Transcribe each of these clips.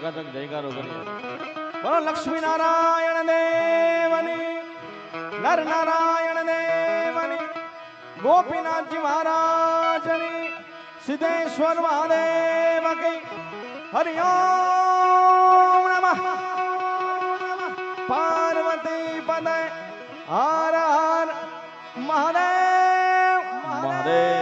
સકાતક જયકારો કરીએ બોલો લક્ષ્મી નારાયણ દેવની નર નારાયણ દેવની ગોપીનાથજી મહારાજની સિદ્ધેશ્વર મહાદેવ કી હરિ ઓમ નમઃ. પાર્વતી પદે હર હર મહાદેવ. મહાદેવ.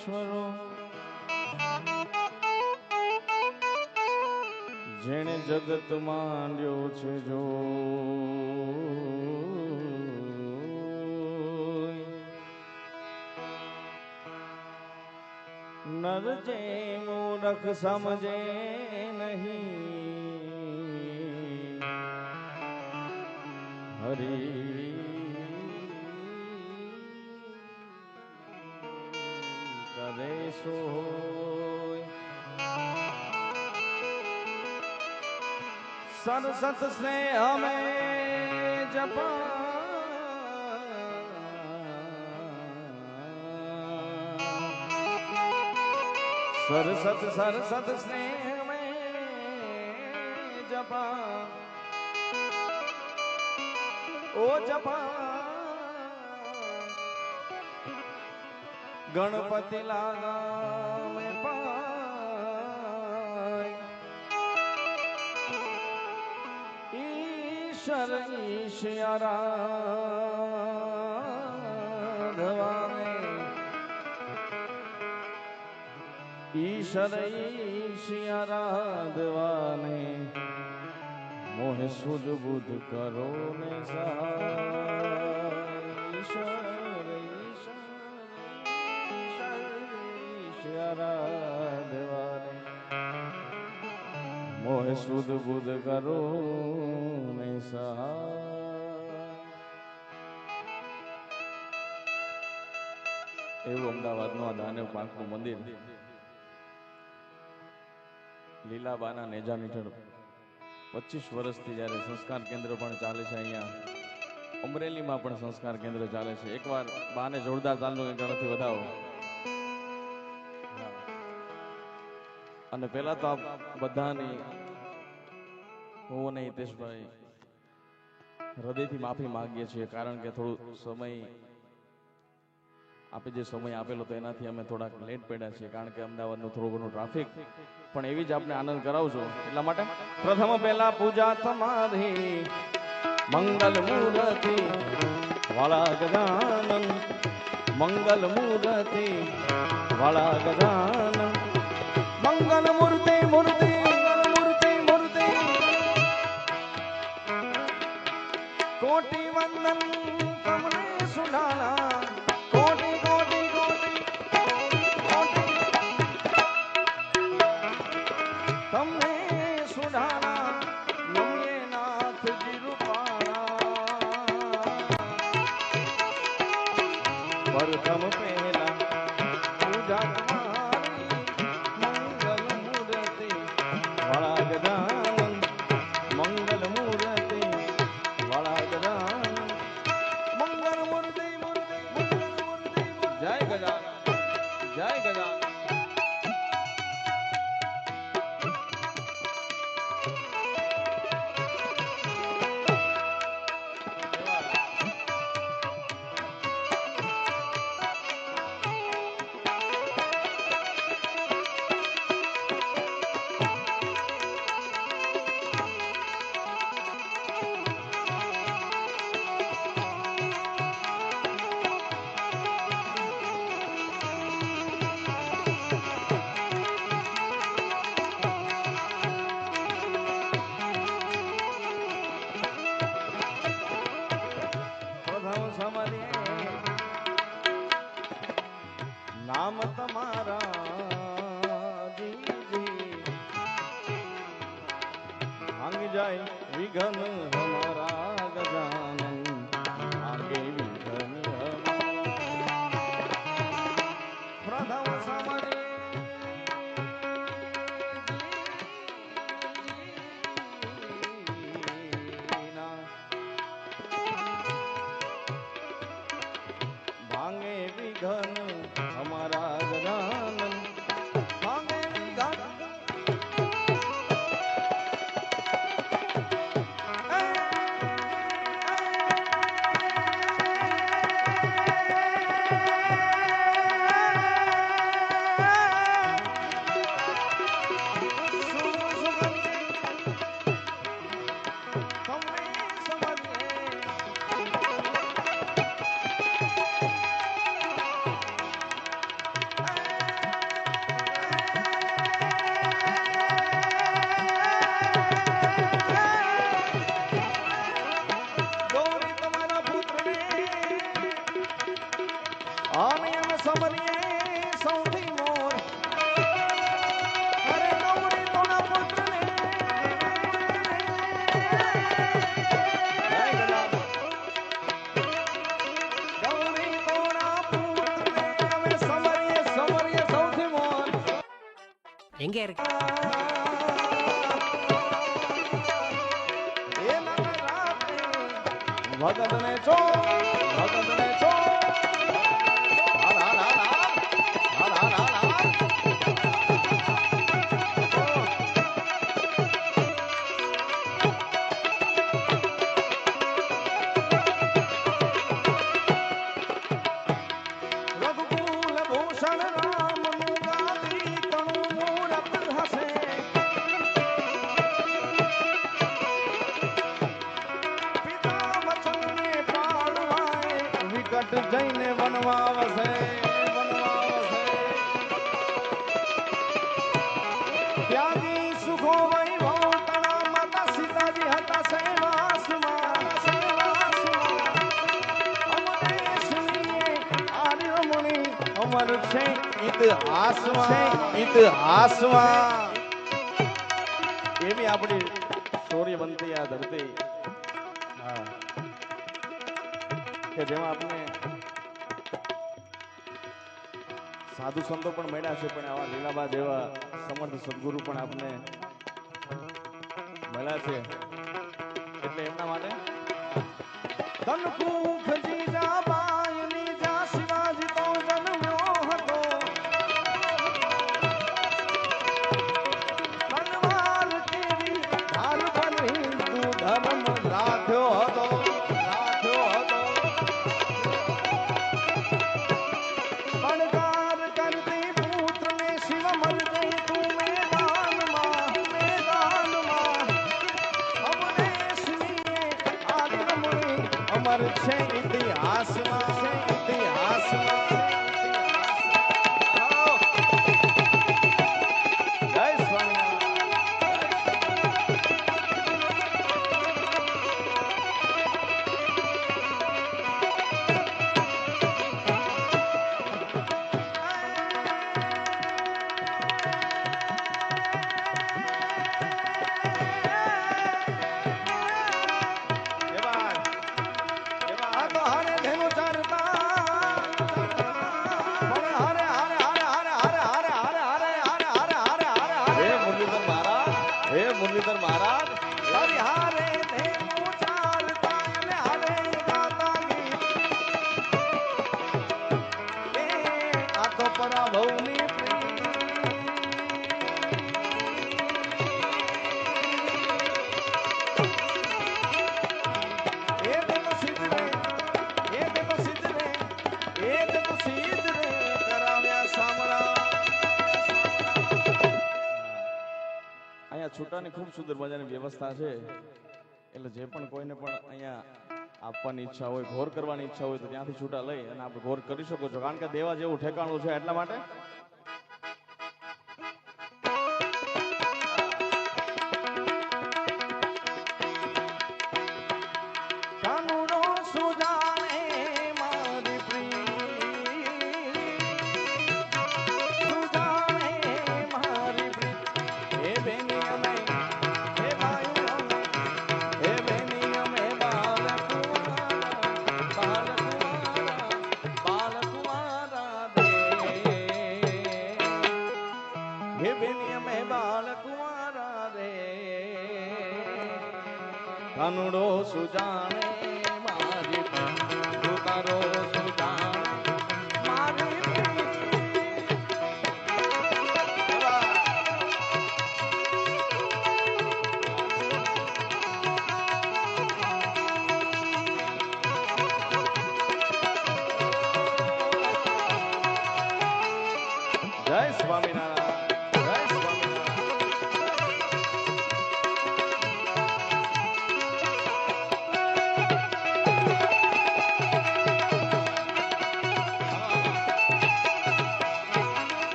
પરમેશ્વરો જેણે જગત માંડ્યો છે જો. નર જે મૂરખ સમજે. કરે સોય સરસત સ્નેહ અમે જપા સરસત સરસત સ્નેહ में જપા ઓ જપા ગણપતિ લાગા મેં પાય. ઈશ્વર ઈશ્વરાધવાને ઈશ્વર ઈશ્વરાધવાને મોહ સુદ બુદ્ધ કરો ને સહાય ઈશ્વર ઈશ્વર ઈશ્વરાધવાને મોહ સુદ બુદ્ધ કરો ને એવું અમદાવાદનું આ દાનવ પાંખનું મંદિર. લીલાબાના નેજા હેઠળ પચીસ વર્ષથી જ્યારે સંસ્કાર કેન્દ્ર પણ ચાલે છે અહીંયા. અમરેલીમાં પણ સંસ્કાર કેન્દ્ર ચાલે છે. એકવાર બાને જોરદાર ચાલનો ગણતરી વધાવો. અને પહેલા તો આપ બધાની હું અને હિતેશભાઈ હૃદયથી માફી માંગીએ છીએ, કારણ કે થોડું સમય આપે જે સમય આપેલો તો એનાથી અમે થોડાક લેટ પડ્યા છીએ, કારણ કે અમદાવાદનું થોડું ઘણું ટ્રાફિક. પણ એવી જ આપણે આનંદ કરાવજો. એટલા માટે પ્રથમ પહેલા પૂજા તમારી, મંગલ મૂર્તિ વાળા ગજાનંદ મંગલ મૂર્તિ વાળા ગજાનન કોટી વંદન எங்க இருக்கு ભગત ને છો ભગત ને છો ઇતિહાસમાં ઇતિહાસમાં એવી આપણી સ્ટોરી બનતી આ ધરતી. કે જેમાં આપણે સાધુ સંતો પણ મળ્યા છે, પણ આવા લીલાબા જેવા સમર્થ સદગુરુ પણ આપને મળ્યા છે. એટલે એમના માટે ધનકુંખ જીજાબા પરાભવની અહીંયા છૂટાની ખૂબ સુંદર મજાની વ્યવસ્થા છે. એટલે જે પણ કોઈને પણ અહીંયા આપવાની ઈચ્છા હોય, ઘોર કરવાની ઈચ્છા હોય તો ત્યાંથી છૂટા લઈ અને આપણે ઘોર કરી શકો છો. કારણ કે દેવા જેવું ઠેકાણું છે એટલા માટે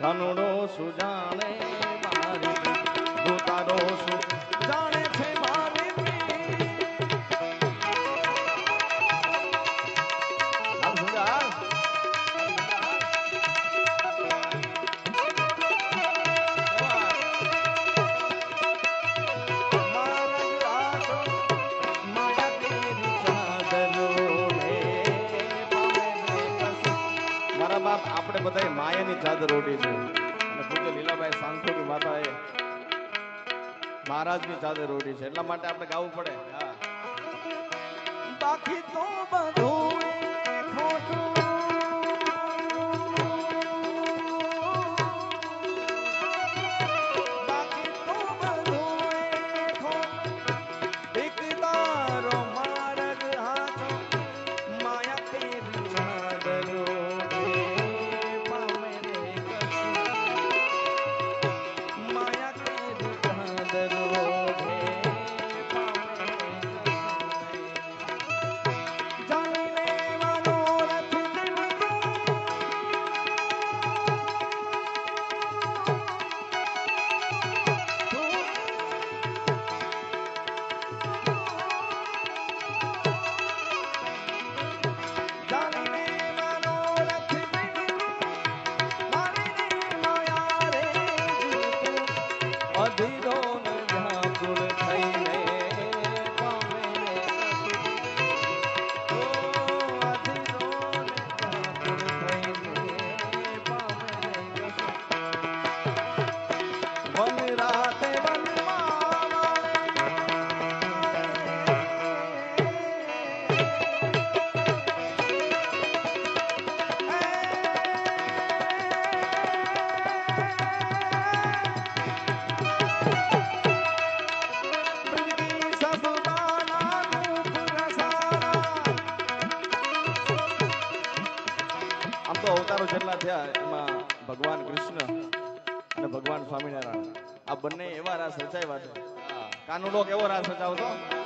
કનુડો સુજાણે મારી દુતારો સુ આપણે બધાય માયાની ચાદર ઓઢી છે. અને પૂજ્ય લીલાભાઈ સાંખોની માતાએ મહારાજની ચાદર ઓઢી છે. એટલા માટે આપણે ગાવું પડે. હા. બાકી તો બધું ખોટું થયા એમાં ભગવાન કૃષ્ણ અને ભગવાન સ્વામિનારાયણ. આ બંને એવા રાસ રચાવ્યા છે. કાનુડો કેવો રાસ રચાવતો?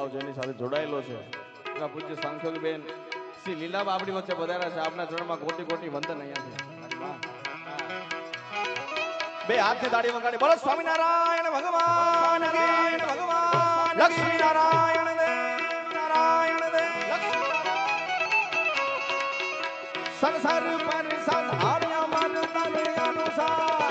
ભક્તિભાવ જેની સાથે જોડાયેલો છે. આપણા પૂજ્ય સાંખ્યોગ શ્રી લીલા આપણી વચ્ચે વધાર્યા છે. આપના ચરણમાં કોટી કોટી વંદન અહીંયાથી. બે હાથથી દાડી વગાડી. બોલો, સ્વામિનારાયણ ભગવાન ભગવાન લક્ષ્મી નારાયણ દેવ નારાયણ દેવ સંસાર પર સાધાર્યા મન અનુસાર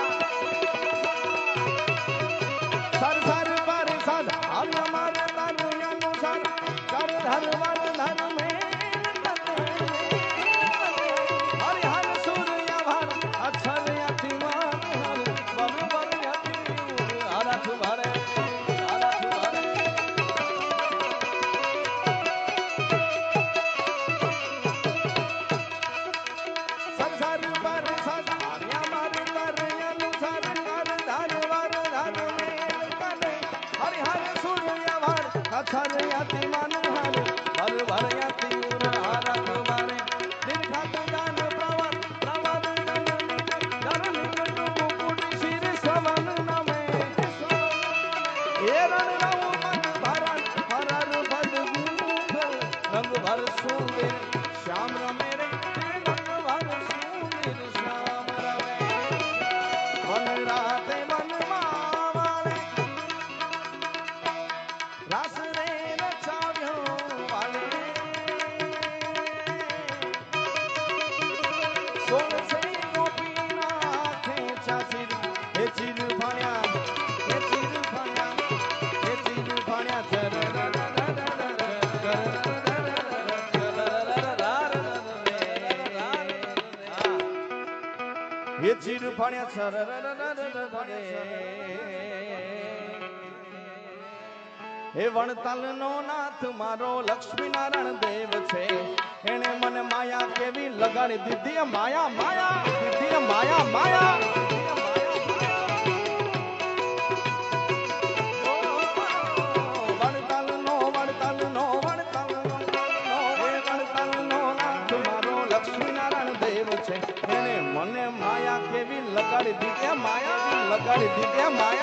ખેંચા ચીર ભણ્યા ભણ્યા હે વણતાલ નો નાથ મારો લક્ષ્મી નારાયણ દેવ છે. એને મને માયા કેવી લગાડી દીધી? માયા માયા, દીધી માયા માયા. લગાડી દીધી? માયા લગાડી દીધી? માયા.